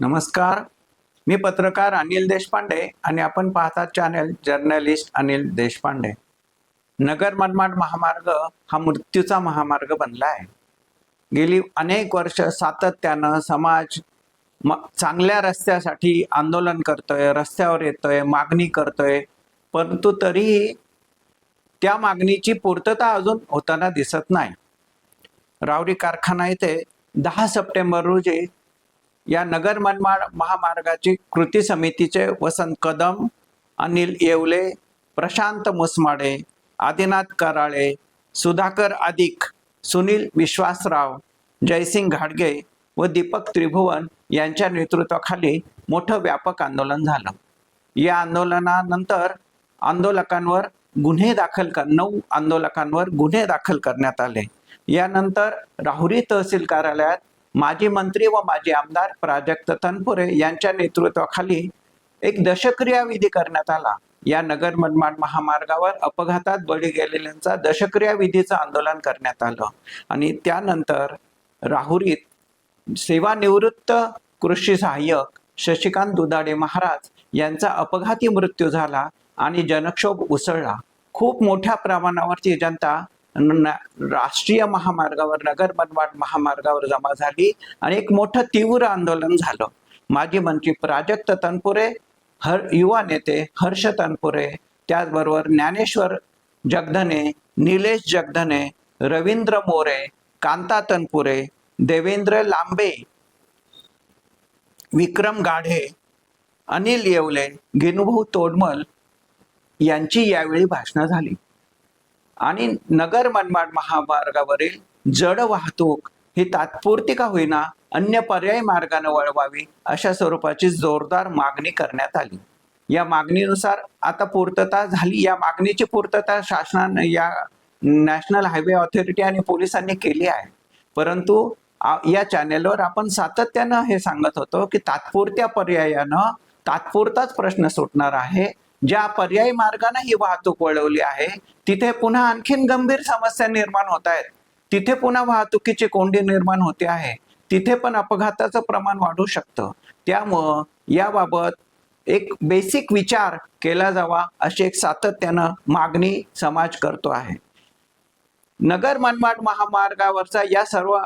नमस्कार. मी पत्रकार अनिल देशपांडे आणि आपण पाहतात चॅनेल जर्नलिस्ट अनिल देशपांडे. नगर मनमाड महामार्ग हा मृत्यूचा महामार्ग बनला आहे. गेली अनेक वर्ष सातत्यानं समाज म चांगल्या रस्त्यासाठी आंदोलन करतोय रस्त्यावर येतोय मागणी करतोय. परंतु तरीही त्या मागणीची पूर्तता अजून होताना दिसत नाही. रावरी कारखाना येथे दहा सप्टेंबर रोजी या नगर मनमाड महामार्गाची कृती समितीचे वसंत कदम अनिल येवले प्रशांत मुसमाडे आदिनाथ कराळे सुधाकर अधिक सुनील विश्वासराव जयसिंग घाडगे व दीपक त्रिभुवन यांच्या नेतृत्वाखाली मोठं व्यापक आंदोलन झालं. या आंदोलनानंतर आंदोलकांवर गुन्हे दाखल कर नऊ आंदोलकांवर गुन्हे दाखल करण्यात आले. यानंतर राहुरी तहसील कार्यालयात माजी मंत्री व माजी आमदार प्राजक्त तनपुरे यांच्या नेतृत्वाखाली एक दशक्रिया विधी करण्यात आला. या नगर मनमाड महामार्गावर अपघातात बळी गेलेल्यांचा दशक्रिया विधीचं आंदोलन करण्यात आलं. आणि त्यानंतर राहुरीत सेवानिवृत्त कृषी सहाय्यक शशिकांत दुधाडे महाराज यांचा अपघाती मृत्यू झाला आणि जनक्षोभ उसळला. खूप मोठ्या प्रमाणावरची जनता राष्ट्रीय महामार्गावर नगर मनमाड महामार्गावर जमा झाली आणि एक मोठं तीव्र आंदोलन झालं. माजी मंत्री प्राजक्त तनपुरे हर युवा नेते हर्ष तनपुरे त्याचबरोबर ज्ञानेश्वर जगधने निलेश जगधने रवींद्र मोरे कांता तनपुरे देवेंद्र लांबे विक्रम गाढे अनिल येवले गेनुभाऊ तोडमल यांची यावेळी भाषणं झाली. आणि नगर मनमाड महामार्गावरील जड वाहतूक ही तात्पुरती का होईना अन्य पर्यायी मार्गाने वळवावी अशा स्वरूपाची जोरदार मागणी करण्यात आली. या मागणीनुसार आता पूर्तता झाली. या मागणीची पूर्तता शासनाने या नॅशनल हायवे ऑथॉरिटी आणि पोलिसांनी केली आहे. परंतु या चॅनेलवर आपण सातत्यानं हे सांगत होतो की तात्पुरत्या पर्यायानं तात्पुरताच प्रश्न सुटणार आहे. ज्या पर्यायी मार्गाने ही वाहतूक वळवली आहे तिथे पुन्हा आणखीन गंभीर समस्या निर्माण होत आहेत. तिथे पुन्हा वाहतुकीची कोंडी निर्माण होते आहे. तिथे पण अपघाताचं प्रमाण वाढू शकतं. त्यामुळं याबाबत एक बेसिक विचार केला जावा अशी एक सातत्यानं मागणी समाज करतो आहे. नगर मनमाड महामार्गावरचा या सर्व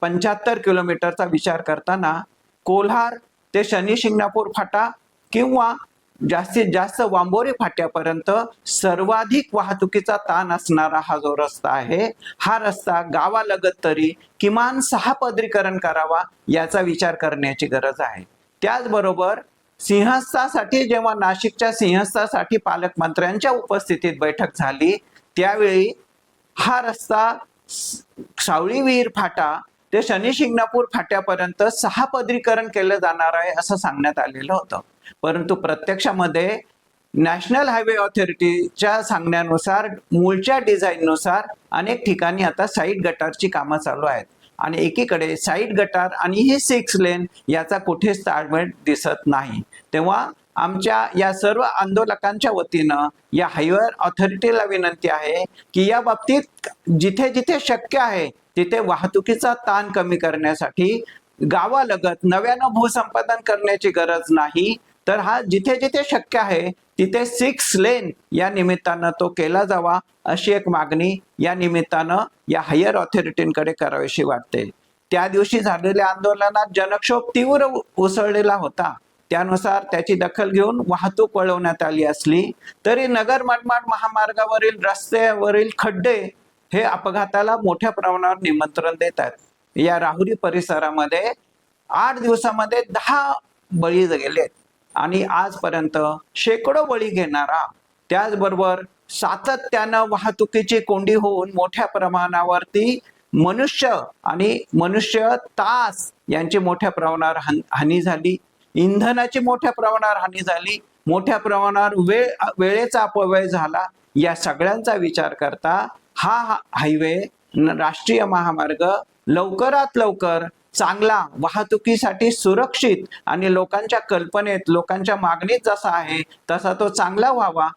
पंच्याहत्तर किलोमीटरचा विचार करताना कोल्हार ते शनी शिंगणापूर फाटा किंवा जास्तीत जास्त वांबोरी फाट्यापर्यंत सर्वाधिक वाहतुकीचा ताण असणारा हा जो रस्ता आहे हा रस्ता गावालगत तरी किमान सहा पदरीकरण करावा याचा विचार करण्याची गरज आहे. त्याचबरोबर सिंहस्थासाठी जेव्हा नाशिकच्या सिंहस्थासाठी पालकमंत्र्यांच्या उपस्थितीत बैठक झाली त्यावेळी हा रस्ता सावळी विहीर फाटा ते शनी शिंगणापूर फाट्यापर्यंत सहा पदरीकरण केलं जाणार आहे असं सांगण्यात आलेलं होतं. परंतु प्रत्यक्षामध्ये नॅशनल हायवे ऑथॉरिटीच्या सांगण्यानुसार मूळच्या डिझाईननुसार अनेक ठिकाणी आता साईड गटारची कामं चालू आहेत. आणि एकीकडे साईड गटार आणि ही सिक्स लेन याचा कुठेच ताळमेळ दिसत नाही. तेव्हा आमच्या या सर्व आंदोलकांच्या वतीनं या हायवे ऑथॉरिटीला विनंती आहे की या बाबतीत जिथे जिथे शक्य आहे तिथे वाहतुकीचा ताण कमी करण्यासाठी गावालगत नव्यानं भूसंपादन करण्याची गरज नाही. तर हा जिथे जिथे शक्य आहे तिथे सिक्स लेन या निमित्तानं तो केला जावा अशी एक मागणी या निमित्तानं या हायर ऑथॉरिटींकडे करावीशी वाटते. त्या दिवशी झालेल्या आंदोलनात जनक्षोभ तीव्र उसळलेला होता. त्यानुसार त्याची दखल घेऊन वाहतूक वळवण्यात आली असली तरी नगर मनमाड महामार्गावरील रस्त्यावरील खड्डे हे अपघाताला मोठ्या प्रमाणावर निमंत्रण देतात या राहुरी परिसरामध्ये आठ दिवसामध्ये दहा बळी गेलेत. आणि आजपर्यंत शेकडो बळी घेणारा त्याचबरोबर सातत्यानं वाहतुकीची कोंडी होऊन मोठ्या प्रमाणावरती मनुष्य आणि मनुष्य तास यांची मोठ्या प्रमाणावर हान- हानी झाली. इंधनाची मोठ्या प्रमाणावर हानी झाली. मोठ्या प्रमाणावर वेळ वेळेचा अपव्यय झाला. या सगळ्यांचा विचार करता हा हायवे राष्ट्रीय महामार्ग लवकरात लवकर चांगला वाहतुकीसाठी सुरक्षित आणि लोकांच्या कल्पनेत लोकांच्या मागणीत जसा आहे तसा तो चांगला व्हावा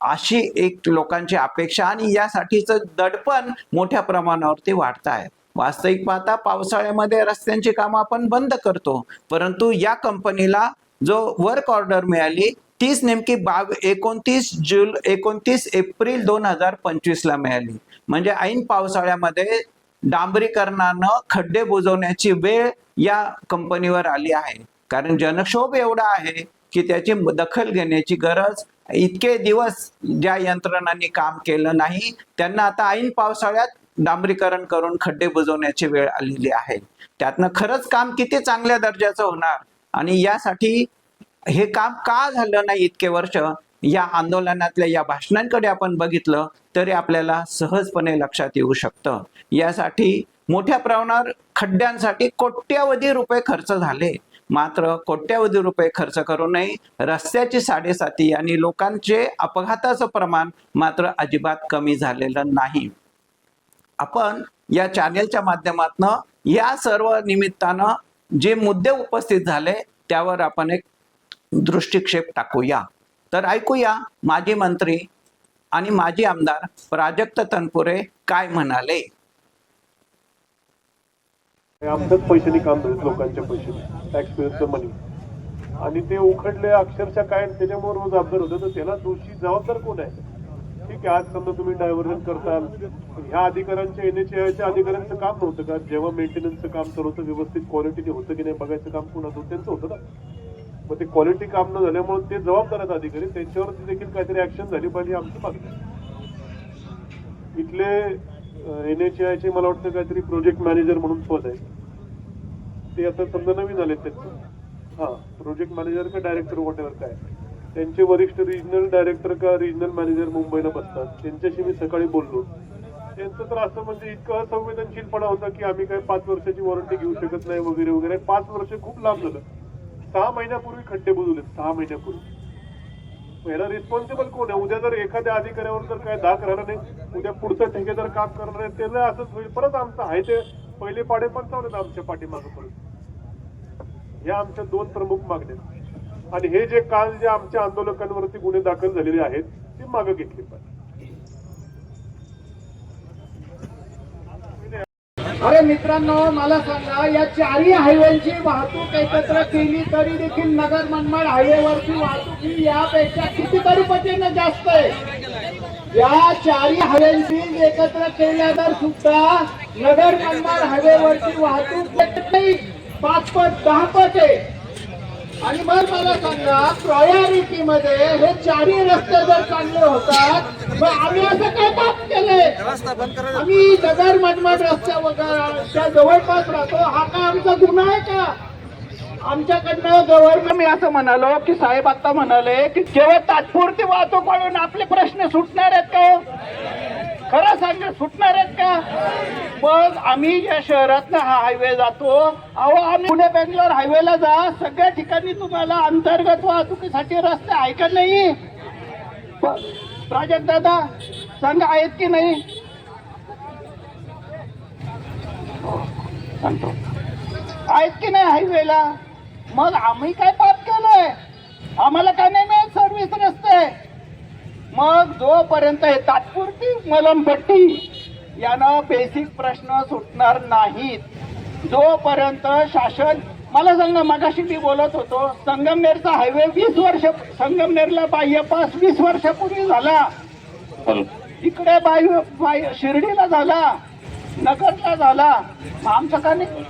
अशी एक लोकांची अपेक्षा आणि यासाठीचं दडपण मोठ्या प्रमाणावरती वाढत आहे. वास्तविक पाहता पावसाळ्यामध्ये रस्त्यांची कामं आपण बंद करतो परंतु या कंपनीला जो वर्क ऑर्डर मिळाली तीच नेमकी बाव एकोणतीस जुल एकोणतीस एप्रिल दोन हजार पंचवीसला मिळाली. म्हणजे ऐन पावसाळ्यामध्ये डांबरीकरणानं खड्डे बुजवण्याची वेळ या कंपनीवर आली आहे. कारण जनक्षोभ एवढा आहे की त्याची दखल घेण्याची गरज इतके दिवस ज्या यंत्रणांनी काम केलं नाही त्यांना आता ऐन पावसाळ्यात डांबरीकरण करून खड्डे बुजवण्याची वेळ आलेली आहे. त्यातनं खरंच काम किती चांगल्या दर्जाचं होणार? आणि यासाठी हे काम का झालं नाही इतके वर्ष? या आंदोलनातल्या या भाषणांकडे आपण बघितलं तरी आपल्याला सहजपणे लक्षात येऊ शकतं. यासाठी मोठ्या प्रमाणावर खड्ड्यांसाठी कोट्यावधी रुपये खर्च झाले. मात्र कोट्यावधी रुपये खर्च करूनही रस्त्याची साडेसाती आणि लोकांचे अपघाताचं प्रमाण मात्र अजिबात कमी झालेलं नाही. आपण या चॅनेलच्या माध्यमातनं या सर्व निमित्तानं जे मुद्दे उपस्थित झाले त्यावर आपण एक दृष्टिक्षेप टाकूया. तर ऐकूया माजी मंत्री आणि माजी आमदार प्राजक्त तनपुरे काय म्हणाले. हे आमच्याच पैशाने काम झालं लोकांच्या पैशाने मनी आणि ते उखडले अक्षरशः काय त्याच्यामुळे रोज अपघात होतं तर त्याला दोषी जबाबदार कोण आहे? ठीक आहे आज समजा तुम्ही डायव्हर्जन करताल ह्या अधिकाऱ्यांच्या एनएचएच्या अधिकाऱ्यांचं काम नव्हतं का? जेव्हा मेंटेनन्सचं काम चालू होतं व्यवस्थित क्वालिटीने होतं की नाही बघायचं काम कोणाचं होतं? त्यांचं होतं ना. मग ते क्वालिटी काम न झाल्यामुळे ते जबाबदार आहेत अधिकारी. त्यांच्यावरती देखील काहीतरी ऍक्शन झाली पाहिजे आमची मागणी इथले एन एच चे मला वाटतं काहीतरी प्रोजेक्ट मॅनेजर म्हणून पद आहे. ते आता समजा नवीन आले त्यांचं. हा प्रोजेक्ट मॅनेजर का डायरेक्टर वॉटेवर काय. त्यांचे वरिष्ठ रिजनल डायरेक्टर का रिजनल मॅनेजर मुंबईला बसतात. त्यांच्याशी मी सकाळी बोललो. त्यांचं तर असं म्हणजे इतकं असंवेदनशीलपणा होता की आम्ही काय पाच वर्षाची वॉरंटी घेऊ शकत नाही वगैरे वगैरे. पाच वर्ष खूप लांब झालं. सहा महिन्यापूर्वी खड्डे बुजवले सहा महिन्यापूर्वी. याला रिस्पॉन्सिबल कोण आहे? उद्या जर एखाद्या अधिकाऱ्यावर जर काय दाख राहणार नाही उद्या पुढचं ठेकेदार काम करणार आहे त्याला असंच होईल. परत आमचं आहे ते पहिले पाडे पण चालू आमच्या पाठीमागं परत या आमच्या दोन प्रमुख मागण्या आहेत. आणि हे जे काल जे आमच्या आंदोलकांवरती गुन्हे दाखल झालेले आहेत ते मागं घेतले पाहिजे. अरे मित्रांनो मला सांगा या चारही हायवेची वाहतूक एकत्र केली तरी देखील नगर मनमाड हायवेवरची वाहतूक ही यापेक्षा कितीतरी पटीनं जास्त आहे. या चारही हायवेची एकत्र केल्यानंतर सुद्धा नगर मनमाड हायवेवरची वाहतूक पाच पट दहा पट आहे. आणि मग मला सांगा प्रायोरिटी मध्ये हे चारही रस्ते जर चांगले होतात मग आम्ही असं काय पाप केलंय आम्ही नगर मनमाड रस्त्या वगैरे जवळपास राहतो. हा का आमचा गुन्हा आहे का? आमच्याकडनं गव्हर्नमेंट मी असं म्हणालो की साहेब आता म्हणाले की केवळ तात्पुरती वाहतूक वाढून आपले प्रश्न सुटणार आहेत का हो? खरं सांग सुटणार आहेत का मग आम्ही या शहरातनं हा हायवे जातो. अहो आम्ही पुणे बेंगलोर हायवेला जा. सगळ्या ठिकाणी तुम्हाला अंतर्गत वाहतुकीसाठी रस्ते आहे का नाही? प्राजक्त दादा सांगा आहेत की नाही? सांगतो. आहेत की नाही हायवेला मग आम्ही काय पाप केलंय? आम्हाला काय नाही मिळत सर्व्हिस रस्ते? मग जोपर्यंत हे तात्पुरती मलमपट्टी यानं बेसिक प्रश्न सुटणार नाहीत. जोपर्यंत शासन मला सांग ना मगाशी मी बोलत होतो संगमनेरचा हायवे वीस वर्ष संगमनेरला बाह्यपास वीस वर्षापूर्वी झाला. इकडे बाह्य शिर्डीला झाला नगरला झाला. आमचं का नाही?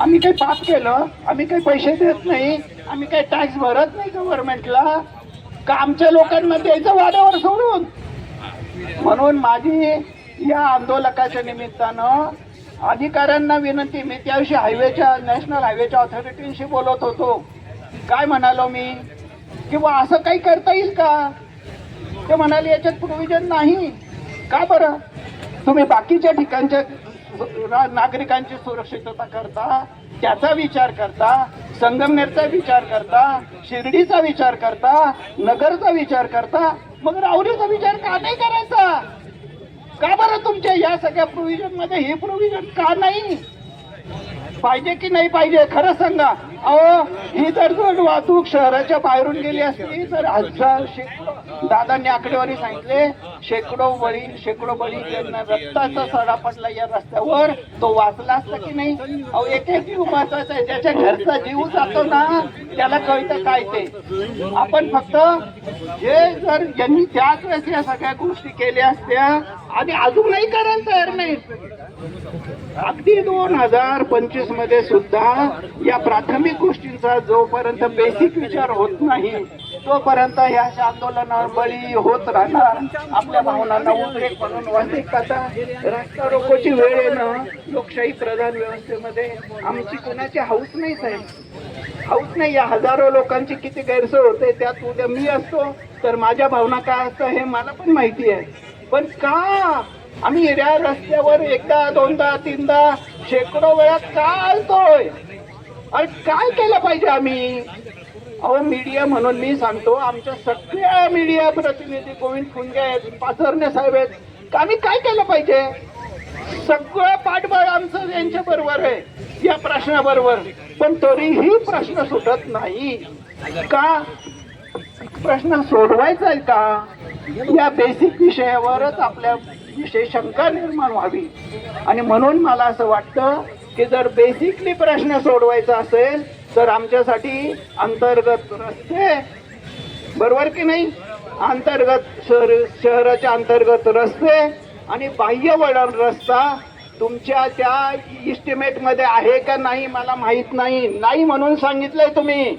आम्ही काही पाप केलं आम्ही काही पैसे देत नाही आम्ही काही टॅक्स भरत नाही गव्हर्नमेंटला का आमच्या लोकांना द्यायचं वाड्यावर सोडून? म्हणून माझी या आंदोलकाच्या निमित्तानं अधिकाऱ्यांना विनंती मी त्याविषयी हायवेच्या नॅशनल हायवेच्या ऑथॉरिटीशी बोलत होतो. काय म्हणालो मी? किंवा असं काही करता येईल का? ते म्हणाले याच्यात प्रोव्हिजन नाही. का बरं? तुम्ही बाकीच्या ठिकाणच्या नागरिकांची सुरक्षितता करता त्याचा विचार करता संगमनेरचा विचार करता शिर्डीचा विचार करता नगरचा विचार करता मग राहुरीचा विचार का नाही करायचा? का बरं तुमच्या या सगळ्या प्रोव्हिजनमध्ये हे प्रोव्हिजन का नाही? पाहिजे की नाही पाहिजे? खरं सांगा. अहो ही जर जर वाहतूक शहराच्या बाहेरून गेली असती तर हजार शेकडो दादांनी आकडेवारी सांगितले शेकडो बळी शेकडो बळी ज्यांना रक्ताचा सडा पडला या रस्त्यावर. तो वाचला असता की नाही? अहो एक एक जीव महत्त्वाचा आहे ज्याच्या घरचा जीव जातो ना त्याला कळतं काय ते. आपण फक्त हे जर यांनी त्याच वेळेस या सगळ्या गोष्टी केल्या असत्या आणि अजूनही करायला तयार नाही. अगदी दोन हजार पंचवीसमध्ये सुद्धा या प्राथमिक गोष्टींचा जोपर्यंत बेसिक विचार होत नाही तोपर्यंत ह्या अशा आंदोलनावर बळी होत राहणार. आपल्या भावनांना उद्रेक म्हणून वाहते आता रास्ता रोकोची वेळ येणं लोकशाही प्रधान व्यवस्थेमध्ये आमची कोणाची हाऊस नाही साहेब. हाऊस नाही या हजारो लोकांची किती गैरसोय होते त्यात उद्या मी असतो तर माझ्या भावना काय असतं हे मला पण माहिती आहे. पण का आम्ही या रस्त्यावर एकदा दोनदा तीनदा शेकडो वेळा का आलतोय आणि काय केलं पाहिजे आम्ही? अहो मीडिया म्हणून मी सांगतो आमच्या सगळ्या मीडिया प्रतिनिधी गोविंद फुंगे आहेत पाथरणे साहेब आहेत. का आम्ही काय केलं पाहिजे? सगळं पाठबळ आमचं यांच्या बरोबर आहे या प्रश्नाबरोबर. पण तरीही प्रश्न सुटत नाही. का? प्रश्न सोडवायचा आहे का? या बेसिक विषयावरच आपल्या विषय शंका निर्माण व्हावी. आणि म्हणून मला असं वाटतं की जर बेसिकली प्रश्न सोडवायचा असेल तर आमच्यासाठी अंतर्गत रस्ते बरोबर की नाही? अंतर्गत शहर शहराच्या अंतर्गत रस्ते आणि बाह्य वळण रस्ता तुमच्या त्या इस्टिमेटमध्ये आहे का नाही मला माहीत नाही. नाही म्हणून सांगितलंय तुम्ही.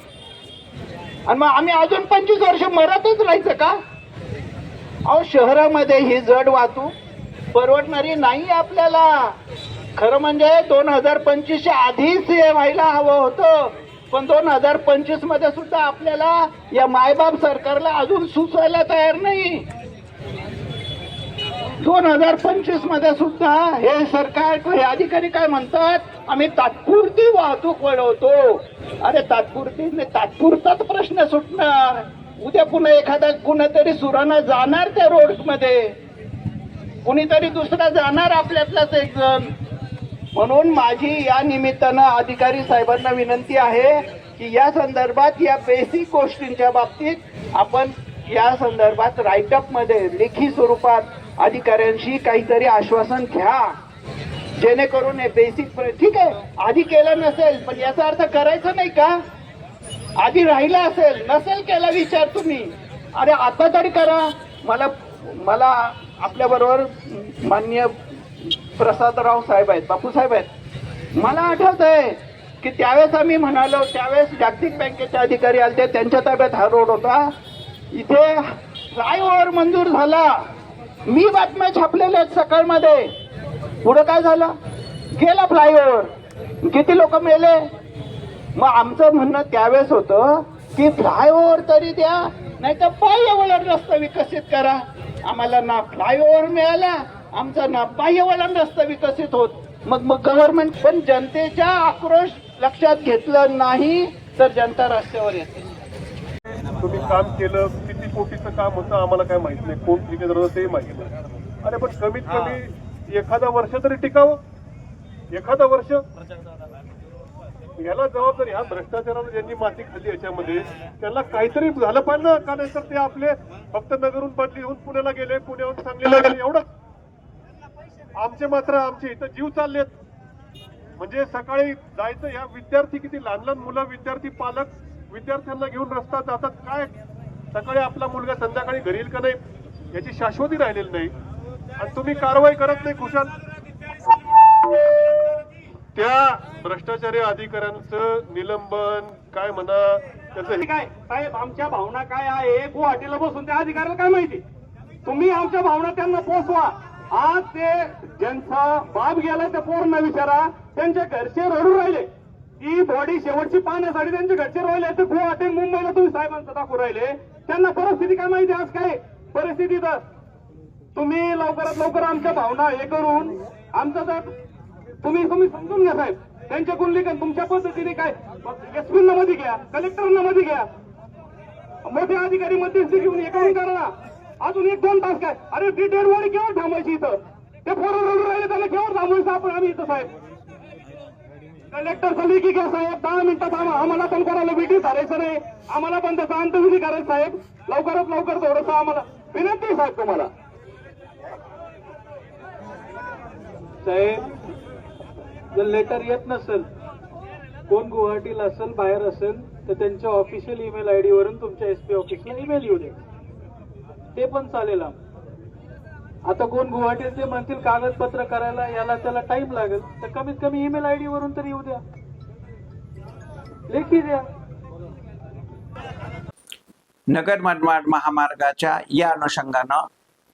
आणि मग आम्ही अजून पंचवीस वर्ष मरतच राहायचं का? अहो शहरामध्ये ही जड वाहतूक परवडणारी नाही आपल्याला. खरं म्हणजे दोन हजार पंचवीसच्या आधीच हे व्हायला हवं होतं. पण दोन हजार पंचवीसमध्ये सुद्धा आपल्याला या मायबाप सरकारला अजून सुचवायला तयार नाही. दोन हजार पंचवीसमध्ये सुद्धा हे सरकार हे अधिकारी काय म्हणतात? आम्ही तात्पुरती वाहतूक वळवतो. अरे तात्पुरती नाही, तात्पुरताच प्रश्न सुटणार. उद्या पुन्हा एखादा कुणातरी सुराना जाणार त्या रोडमध्ये. कुणीतरी दुसरा जाणार आपल्यातलाच एक जण. म्हणून माझी या निमित्तानं अधिकारी साहेबांना विनंती आहे की या संदर्भात या बेसिक गोष्टींच्या बाबतीत आपण या संदर्भात राईटअपमध्ये लेखी स्वरूपात अधिकाऱ्यांशी काहीतरी आश्वासन घ्या. जेणेकरून हे बेसिक ठीक आहे आधी केलं नसेल पण याचा अर्थ करायचं नाही का? आधी राहिला असेल नसेल केला विचार तुम्ही. अरे आता तरी करा. मला मला आपल्याबरोबर माननीय मान्य प्रसादराव साहेब आहेत बापूसाहेब आहेत. मला आठवत आहे की त्यावेळेस आम्ही म्हणालो त्यावेळेस जागतिक बँकेचे अधिकारी आले ते त्यांच्या ताब्यात हा रोड होता. इथे फ्लायओव्हर मंजूर झाला. मी बातम्या छापलेल्या आहेत सकाळमध्ये. पुढं काय झालं? गेला फ्लायओव्हर. किती लोक मेले? मग आमचं म्हणणं त्यावेळेस होतं की फ्लायओव्हर तरी द्या नाही तर बाह्यवळण रस्ता विकसित करा. आम्हाला ना फ्लायओव्हर मिळाला आमचा ना बाह्यवळण रस्ता विकसित होत. मग मग गव्हर्नमेंट पण जनतेच्या आक्रोश लक्षात घेतलं नाही तर जनता रस्त्यावर येते. तुम्ही काम केलं किती कोटीचं काम होतं आम्हाला काय माहीत नाही. कोण ठेकेदार होतं तेही माहीत नाही. अरे पण कमीत कमी एखादा वर्ष तरी टिकावं. एखादा वर्ष. याला जबाबदारी ह्या भ्रष्टाचारानं ज्यांनी माती खाल्ली याच्यामध्ये त्यांना काहीतरी झालं पाहिजे ना का नाही? तर ते आपले फक्त नगरून बदली होऊन पुण्याला गेले पुण्याहून सांगलीला गेले एवढंच. आमचे मात्र आमचे इथं जीव चाललेत. म्हणजे सकाळी जायचं ह्या विद्यार्थी किती लहान लहान मुलं विद्यार्थी पालक विद्यार्थ्यांना घेऊन रस्ता जातात काय? सकाळी आपला मुलगा संध्याकाळी घरी येईल का नाही? याची शाश्वती राहिलेली नाही. आणि तुम्ही कारवाई करत नाही खुशाल. त्या भ्रष्टाचारी अधिकाऱ्यांचं निलंबन काय म्हणा त्याचं काय? साहेब आमच्या भावना काय आहे? गुवाहाटीला बसून त्या अधिकाऱ्याला काय माहिती? तुम्ही आमच्या भावना त्यांना पोचवा आज ते ज्यांचा बाप गेला त्या पोरांना विचारा. त्यांच्या घरचे रडू राहिले. ती बॉडी शेवटची पाहण्यासाठी त्यांचे घरचे राहिले. तर गुवाहाटी मुंबईला तुम्ही साहेबांचं दाखवू राहिले. त्यांना परिस्थिती काय माहिती आज काय? परिस्थिती तर तुम्ही लवकरात लवकर आमच्या भावना हे करून आमचं जर तुम्ही तुम्ही समजून घ्या साहेब. त्यांच्या गुणलिकन तुमच्या पद्धतीने काय? एसपींना मध्ये घ्या कलेक्टरना मध्ये घ्या. मोठे अधिकारी मध्यस्थी घेऊन हे करून करा अजून एक दोन तास काय? अरे डिटेल डेड केव्हा थांबायची इथं. ते फोन रडून राहिले त्याला केव्हा थांबायचं आपण आम्ही इथं साहेब. कलेक्टर की घ्या साहेब. दहा मिनिटात थांबा. आम्हाला पण कोणाला विटी करायचं नाही. आम्हाला पण त्याचा अंतविधी करायचं साहेब. लवकरात लवकर थोडंसं आम्हाला विनंती साहेब तुम्हाला. साहेब जर लेटर येत नसेल कोण गुवाहाटीला असेल बाहेर असेल तर त्यांच्या ऑफिशियल ईमेल आय वरून तुमच्या एस पी ऑफिसला ईमेल येऊ दे. ते पण चालेल आम- आता कोण गुवाहाटीचे ते म्हणतील कागदपत्र करायला याला त्याला टाइम लागेल तर कमीत कमी ईमेल आय वरून तर येऊ द्या. लेखी द्या. नगर मनमाड महामार्गाच्या या अनुषंगानं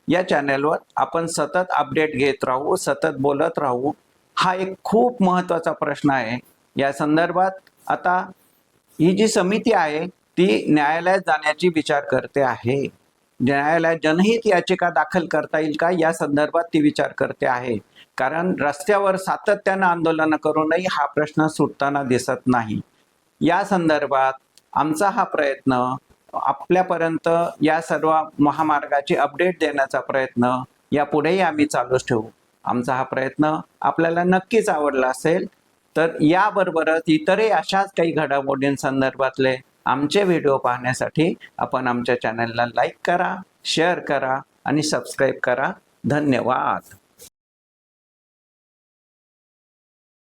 या चॅनेलवर आपण सतत अपडेट घेत राहू सतत बोलत राहू. हा एक खूप महत्त्वाचा प्रश्न आहे. या संदर्भात आता ही जी समिती आहे ती न्यायालयात जाण्याची विचार करते आहे. न्यायालयात जनहित याचिका दाखल करता येईल का? या संदर्भात ती विचार करते आहे. कारण रस्त्यावर सातत्यानं आंदोलनं करूनही हा प्रश्न सुटताना दिसत नाही. या संदर्भात आमचा हा प्रयत्न आपल्यापर्यंत या सर्व महामार्गाची अपडेट देण्याचा प्रयत्न यापुढेही आम्ही चालूच ठेवू. आमचा हा प्रयत्न आपल्याला नक्कीच आवडला असेल. तर याबरोबरच इतरही अशाच काही घडामोडींसंदर्भातले आमचे व्हिडिओ पाहण्यासाठी आपण आमच्या चॅनलला लाईक करा शेअर करा आणि सबस्क्राईब करा. धन्यवाद.